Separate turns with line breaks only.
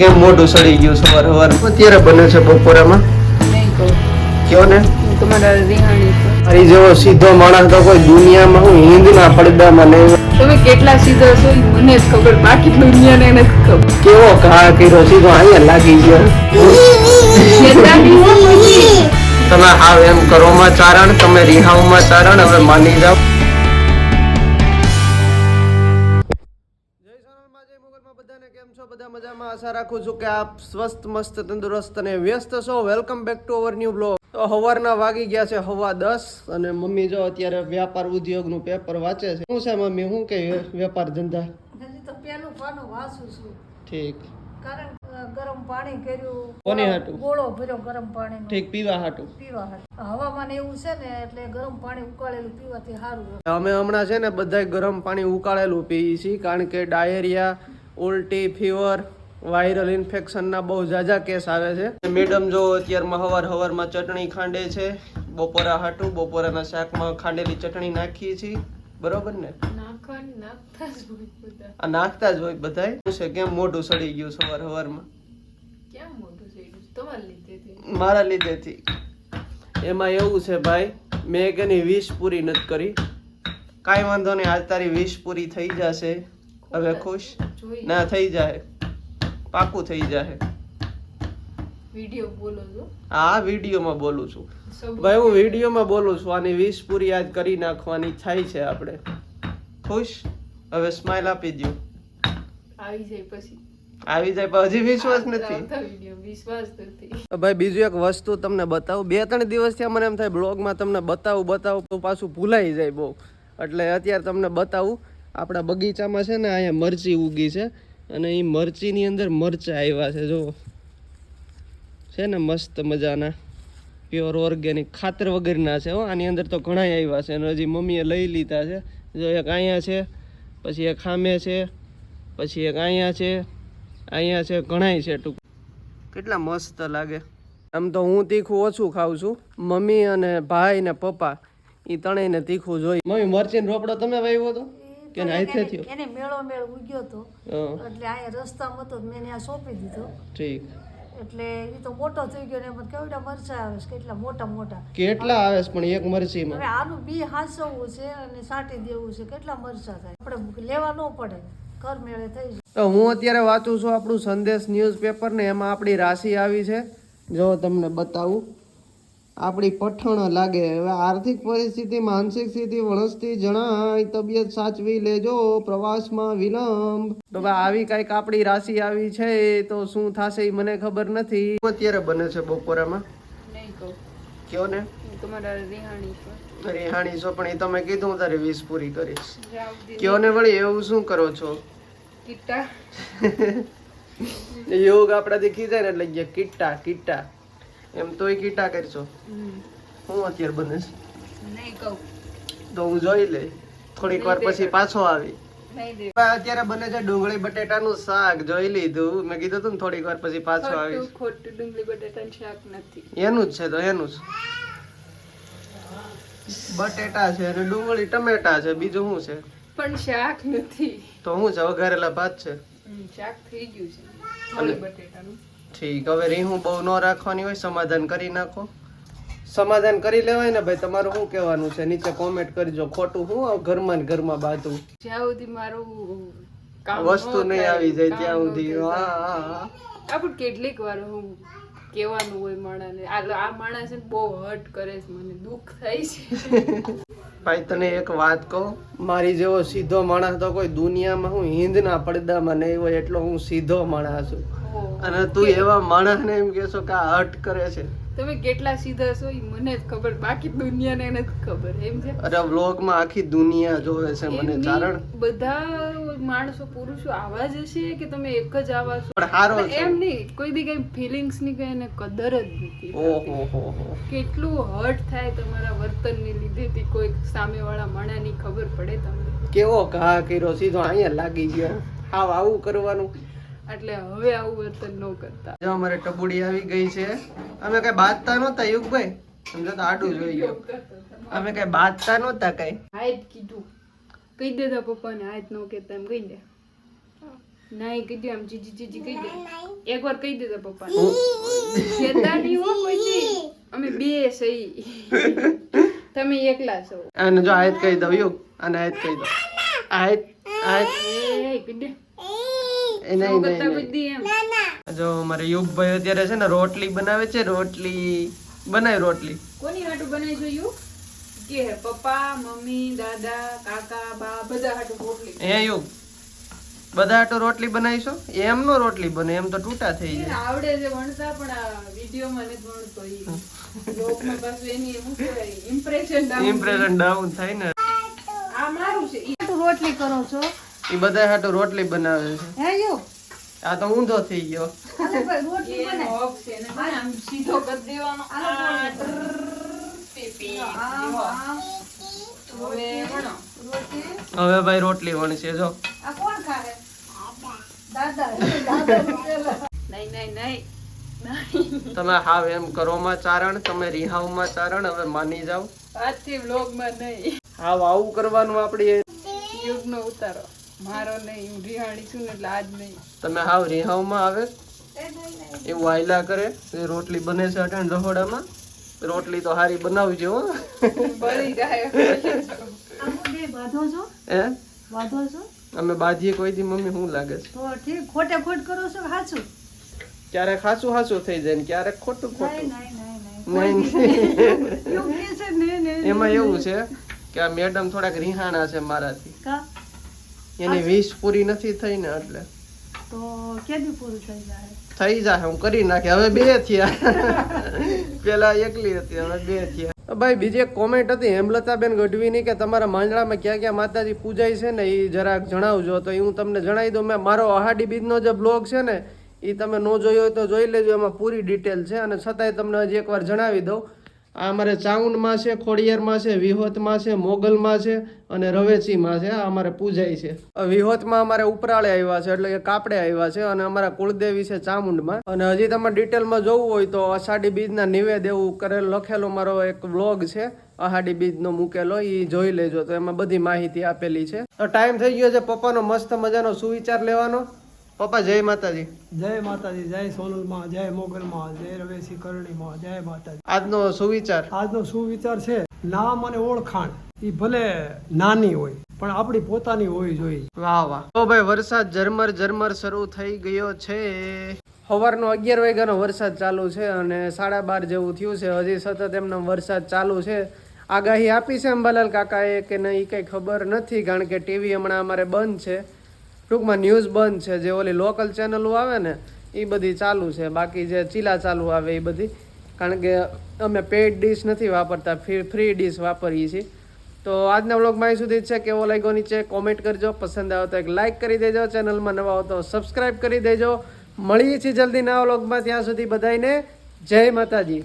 કેમ મોઢું સડી ગયું સવાર સવાર અત્યારે બને છે બપોરામાં? કયો ને? મારી જેવો સીધો માણસ તો કોઈ દુનિયામાં હું હિન્દના પડદામાં નહીં
તમે કેટલા સીધા છો મને જ ખબર બાકી દુનિયાને એને ખબર.
કેવો ઘા કર્યો સીધો અહીંયા લાગી ગયો. તમે હાવ એમ કરોમાં ચારણ તમે રિહાવમાં ચારણ હવે માની જાઓ. આશા રાખું છું કે આપ સ્વસ્થ મસ્ત તંદુરસ્ત અને વ્યસ્ત છો. Welcome back to our new blog તો સવારના વાગી ગયા છે હવા દસ અને મમ્મી જો અત્યારે વ્યાપાર ઉદ્યોગનું પેપર વાંચે છે. શું છે મમ્મી શું કે વેપાર ધંધા?
તો પેલું પાનું વાંચું છું.
ઠીક.
કારણ ગરમ પાણી કર્યું.
કોની હાટું?
ગોળો ભર્યો ગરમ પાણીનો.
ઠીક પીવા હાટું?
પીવા હાટું. હવામાન એવું છે ને એટલે ગરમ પાણી ઉકાળેલું પીવાથી સારું
અમે હમણાં છે ને બધાય ગરમ પાણી ઉકાળેલું પીએ છીએ કારણ કે ડાયરિયા ઉલટી ફીવર વાયરલ ઇન્ફેક્શનના બહુ ઝાઝા કેસ આવે છે. મેડમ જો અત્યારમાં હવાર હવારમાં ચટણી ખાંડે છે બપોરા હાટું બપોરાના શાકમાં ખાંડેલી ચટણી નાખીએ છીએ. બરોબર ને?
નાખતા જ હોય બધા.
આ નાખતા જ હોય બધાય? છે કેમ મોઢું સડી ગયું સવાર હવારમાં? મારા લીધેથી. એમાં એવું છે ભાઈ મેં એની વીસ પૂરી નથી કરી. કાંઈ વાંધો નહીં આજ તારી વીસ પૂરી થઈ જશે. હવે ખુશ? ના થઈ જાય. પાકું થઈ જાય
વીડિયો બોલો છો?
આ વિડીયોમાં બોલું છું. ભાઈ હું વિડીયોમાં બોલું છું. આની વીસ પૂરી આજ કરી નાખવાની થાય છે આપણે. ખુશ? હવે સ્માઈલ આપી દો
આવી જાય પછી.
આવી જાય પણ હજી વિશ્વાસ નથી.
વિશ્વાસ નથી.
ભાઈ બીજું એક વસ્તુ તમને બતાવું. બે ત્રણ દિવસથી મને એમ થાય બ્લોગમાં તમને બતાવું બતાવું તો પાછું ભૂલાઈ જાય બહુ. એટલે અત્યારે તમને બતાવું. આપણા બગીચામાં છે ને અહીંયા મરચી ઉગી છે. અને એ મરચીની અંદર મરચાં આવ્યા છે જો છે ને મસ્ત મજાના. પ્યોર ઓર્ગેનિક ખાતર વગરના છે, હો. આની અંદર તો ઘણા આવ્યા છે અને હજી મમ્મીએ લઈ લીધા છે. જો એક અહીંયા છે, પછી એક ખામે છે, પછી એક અહીંયા છે અહીંયા છે, ઘણાય છે ટૂંક. કેટલા મસ્ત લાગે. આમ તો હું તીખું ઓછું ખાઉં છું. મમ્મી અને ભાઈ ને પપ્પા એ ત્રણેયને તીખું જોઈ. મમ્મી, મરચીનો રોપડો તમે વાવ્યો હતો કે
તો એને-
થયો.
એને મેળો મેળ ઉગ્યો
તો.
એટલે અહીંયા રસ્તામાં હતો તો મેં ત્યાં સોંપી દીધો.
ઠીક.
એટલે એ તો મોટો થઈ ગયો ને એમાં કેવડા મરચા આવે છે કેટલા મોટા મોટા.
કેટલા આવે છે પણ એક
હવે આનું બી હાસવવું છે અને સાટી દેવું છે કેટલા મરચા થાય? આપણે લેવા ન પડે. કર મેળે થઈ જાય.
તો હું અત્યારે વાંચું છું આપણું સંદેશ ન્યૂઝપેપર ને એમાં આપણી રાશિ આવી છે. જો તમને બતાવું. આપણી પઠણ લાગે. હવે આર્થિક પરિસ્થિતિ માનસિક સ્થિતિ વણસતી જણાય તબિયત સાચવી લેજો પ્રવાસમાં વિલંબ. તો ભાઈ આવી કંઈક આપણી રાશિ આવી છે તો શું થશે એ મને ખબર નથી. અત્યારે બને છે બપોરામાં? કયો ને?
તમારા રિહાણી છું.
પણ એ તમે કીધું તારી વીસ પૂરી કરીશ. કયો ને વળી એવું શું કરો છો?
કિટ્ટા
યોગ આપણાથી ખીચાય ને એટલે ગયા કીટા કીટા. એમ તોય કીટા કરશો હું અત્યારે બને
નહીં કહું.
તો હું જોઈ લઈ. થોડીક વાર પછી પાછો આવી. અત્યારે બને છે ડુંગળી બટેટાનું શાક. જોઈ લીધું. મેં કીધું તું થોડીક વાર પછી પાછો
આવી
આવીશ.
ખોટું ડુંગળી બટાટાનું શાક નથી.
એનું જ છે તો એનું જ. બટેટા છે અને ડુંગળી ટમેટા છે. બીજું શું છે?
પણ શાક નથી.
તો શું છે? વઘારેલા ભાત છે.
શાક થઈ ગયું છે. બટેટાનું.
ઠીક. હવે રીહું બહુ ન રાખવાની હોય સમાધાન કરી નાખો. સમાધાન કરી લેવાય ને ભાઈ તમારું શું કહેવાનું છે? નીચે કોમેન્ટ કરજો ખોટું હું ઘરમાં ને ઘરમાં બાતું
જ્યાં સુધી મારું
વસ્તુ નહીં આવી જાય ત્યાં સુધી. હા
પણ કેટલીક વાર હું કહેવાનું હોય માણસને આ આ માણસ બહુ હર્ટ કરે છે મને દુઃખ થાય છે.
ભાઈ તને એક વાત કહું? મારી જેવો સીધો માણસ તો કોઈ દુનિયામાં હું હિન્દના પડદામાં નહીં હોય એટલો હું સીધો માણસ છું. અને તું એવા માણસને એમ કહેશો કે આ હટ કરે છે.
તમે કેટલા સીધા છો એ મને જ ખબર બાકી દુનિયાને નથી ખબર એમ છે?
અરે વ્લોગમાં આખી દુનિયા જોવે છે મને કારણ
બધા માણસો પુરુષો આવા જ હશે કે તમે એક જ આવા છો?
પણ હારો
એમ નહીં કોઈ દી કઈ ફિલિંગ્સની કઈ એને કદર જ નથી
ઓહો
કેટલું હર્ટ થાય તમારા વર્તનની લીધેથી કોઈ સામેવાળા માણાની ખબર પડે તમને?
કેવો ઘા કર્યો સીધો અહીંયા લાગી ગયો. હાવ આવું કરવાનું.
એટલે હવે આવું વર્તન ન કરતા.
જો અમારે ટબુડી આવી ગઈ છે. અમે કઈ બાંધતા નહોતા યુગભાઈ. સમજો તો આડું જોઈ ગયો. અમે કઈ બાંધતા નહોતા કઈ.
હાય કીધું. કહી દેતા પપ્પાને હાય ન કહેતા એમ કહી દે. નાઈ કીધું દે આમ જીજી જીજી કહી દે. એકવાર કહી દે તો પપ્પા કહેતા નહીં હો કોઈ અમે બે સહી. તમે એકલા છો.
અને જો આયત કહી દઉં યુગ અને આયત કહી દઉં. આયત આયત
કહી દે.
એ નહીં નહીં જો મારે યુગભાઈ અત્યારે છે ને રોટલી બનાવે છે રોટલી બનાવી રોટલી.
કોની હાટું બનાવી જોયું કે પપ્પા મમ્મી દાદા કાકા બા બધા હાટું રોટલી.
એ યુગ બધા હાટું રોટલી બનાવીશો? એમ નો રોટલી બને એમ તો તૂટા થઈ જાય.
આવડે છે વણતા પણ આ વિડીયોમાં નથી વણતો ઈ લોકમાં પાછું એની શું કહેવાય ઇમ્પ્રેશન
ઇમ્પ્રેશન ડાઉન થાય. ને.
આ મારું છે. ઈ
તું રોટલી કરો છો?
એ બધા હાટો રોટલી બનાવે છે.
હે યુ.
આ તો ઊંધો થઈ ગયો.
રોટલી બને
હક છે ને આમ સીધો કરી દેવાનો. આ પીપી જેવો. હવે વણો
રોટલી.
હવે ભાઈ રોટલી વણશે જો.
આ કોણ ખાવે? દાદા દાદા
નહીં નહીં નહીં નહીં.
તમે હાવ એમ કરોમાં ચારણ તમે રિહાવમાં ચારણ હવે માની જાઓ.
આજથી વ્લોગમાં નહીં.
હાવ આવું કરવાનું આપડી
યુગનો ઉતારો. મારો નહીં હું રિહાણી છું ને એટલે આજ નહીં.
તમે હાવ રિહાવમાં આવે? એવું આયલા કરે? એ રોટલી બને છે અટાણ રહોડામાં. રોટલી તો હારી બનાવજો હો.
બળી જાય.
હે
બાંધો છો.
અમે બાજીએ કોઈ દી મમ્મી શું લાગે છે?
તો ઠીક ખોટે ખોટ કરો છો હાચું?
ક્યારેક હાચું હાચું થઈ જાય ને ક્યારેક ખોટું ખોટું.
નહીં
એમાં એવું છે કે આ મેડમ થોડાક રિહાણા છે મારાથી.
કા?
એની વીસ પૂરી નથી થઈ ને એટલે.
તો કેદી પૂરું થઈ જાય?
થઈ જાય હું કરી નાખે. હવે બે થયા. પેલા એકલી હતી હવે બે થયા. ભાઈ બીજી એક કોમેન્ટ હતી હેમલતાબેન ગઢવીની કે તમારા માંડળામાં ક્યાં ક્યાં માતાજી પૂજાય છે ને એ જરાક જણાવજો. તો એ હું તમને જણાવી દઉં મેં મારો અહાડી બીજનો જે બ્લોગ છે ને એ તમે ન જોયો હોય તો જોઈ લેજો એમાં પૂરી ડિટેલ છે. અને છતાંય તમને હજી એકવાર જણાવી દઉં. આ અમારે ચાઉંડમાં છે, ખોડિયારમાં છે, વિહોતમાં છે, મોગલમાં છે અને રવેચીમાં છે. આ અમારે પૂજાય છે. વિહોતમાં અમારે ઉપરાળે આવ્યા છે, એટલે કે કાપડે આવ્યા છે અને અમારા કુળદેવી છે ચામુંડમાં. અને હજી તમે ડિટેલમાં જોવું હોય તો અષાઢી બીજના નિવેદ એવું કરેલ લખેલો મારો એક બ્લોગ છે, અહાડી બીજનો મૂકેલો એ જોઈ લેજો. તો એમાં બધી માહિતી આપેલી છે. તો ટાઈમ થઈ ગયો છે, પપ્પાનો મસ્ત મજાનો સુવિચાર લેવાનો. પપ્પા જય માતાજી.
જય માતાજી જય સોનલમાં જય મોગલમાં જય રવેશી કરણીમાં જય માતાજી.
આજનો સુવિચાર.
આજનો સુવિચાર છે નામ અને ઓળખાણ. એ ભલે નાની હોય પણ આપણી પોતાની હોવી જોઈએ.
વાહ વાહ. તો ભાઈ વરસાદ ઝરમર ઝરમર શરૂ થઈ ગયો છે. સવારનો અગિયાર વાગ્યાનો વરસાદ ચાલુ છે અને સાડા બાર જેવું થયું છે. હજી સતત એમનો વરસાદ ચાલુ છે. આગાહી આપી છે અંબાલાલ કાકાએ કે નહીં કંઈ ખબર નથી કારણ કે ટીવી હમણાં અમારે બંધ છે. ટૂંકમાં ન્યૂઝ બંધ છે, જે ઓલી લોકલ ચેનલો આવે ને, એ બધી ચાલુ છે. બાકી જે ચીલા ચાલુ આવે એ બધી. કારણ કે અમે પેડ ડીશ નથી વાપરતા, ફ્રી ફ્રી ડીશ વાપરીએ છીએ. તો આજના વ્લોગમાં અહીં સુધી છે. કેવો લાગ્યો નીચે કોમેન્ટ કરજો. પસંદ આવે તો એક લાઇક કરી દેજો. ચેનલમાં નવા હો તો સબસ્ક્રાઇબ કરી દેજો. મળીએ છીએ જલ્દી નવા વ્લોગમાં. ત્યાં સુધી બધાને જય માતાજી.